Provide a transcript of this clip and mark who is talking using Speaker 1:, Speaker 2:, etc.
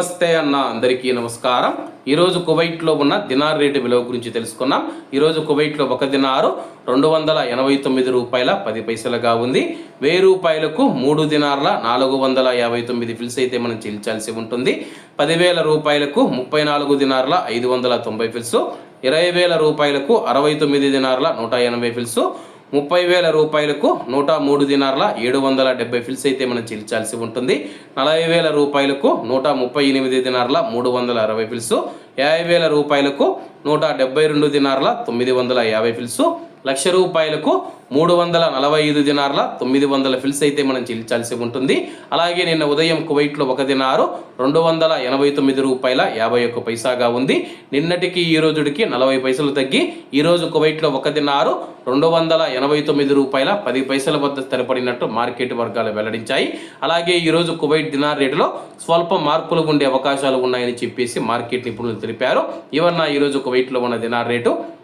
Speaker 1: నమస్తే అన్న అందరికీ నమస్కారం. ఈరోజు కువైట్లో ఉన్న దినార్ రేటు విలువ గురించి తెలుసుకున్నాం. ఈరోజు కువైట్లో ఒక దినారు రెండు వందల ఎనభై తొమ్మిది రూపాయల పది పైసలుగా ఉంది. వెయ్యి రూపాయలకు మూడు దినార్ల నాలుగు వందల యాభై తొమ్మిది ఫిల్స్ అయితే మనం చెల్లించాల్సి ఉంటుంది. పదివేల రూపాయలకు ముప్పై నాలుగు దినార్ల ఐదు వందల తొంభై ఫిల్స్ ఇరవై వేల రూపాయలకు అరవై తొమ్మిది దినార్ల నూట ఎనభై ఫిల్స్ ముప్పై వేల రూపాయలకు నూట మూడు దినార్ల ఏడు వందల డెబ్బై ఫిల్స్ అయితే మనం చెల్లించాల్సి ఉంటుంది. నలభై వేల రూపాయలకు నూట ముప్పై ఎనిమిది దినార్ల మూడు వందల అరవై ఫిల్స్. యాభై వేల రూపాయలకు నూట డెబ్బై రెండు దినార్ల తొమ్మిది వందల యాభై ఫిల్స్. లక్ష రూపాయలకు మూడు వందల నలభై ఐదు దినార్ల తొమ్మిది వందల ఫిల్స్ అయితే మనం చెల్లించాల్సి ఉంటుంది. అలాగే నిన్న ఉదయం కువైట్లో ఒక దినారు రెండు వందల ఎనభై తొమ్మిది రూపాయల యాభై ఒక్క పైసాగా ఉంది. నిన్నటికి ఈ రోజుడికి నలభై పైసలు తగ్గి ఈరోజు కువైట్లో ఒక దినారు రెండు వందల ఎనభై తొమ్మిది రూపాయల పది పైసల వద్ద స్థిరపడినట్టు మార్కెట్ వర్గాలు వెల్లడించాయి. అలాగే ఈరోజు కువైట్ దినార్ రేటులో స్వల్ప మార్పులు ఉండే అవకాశాలు ఉన్నాయని చెప్పేసి మార్కెట్ నిపుణులు తెలిపారు. ఇవన్న ఈరోజు కువైట్లో ఉన్న దినార్ రేటు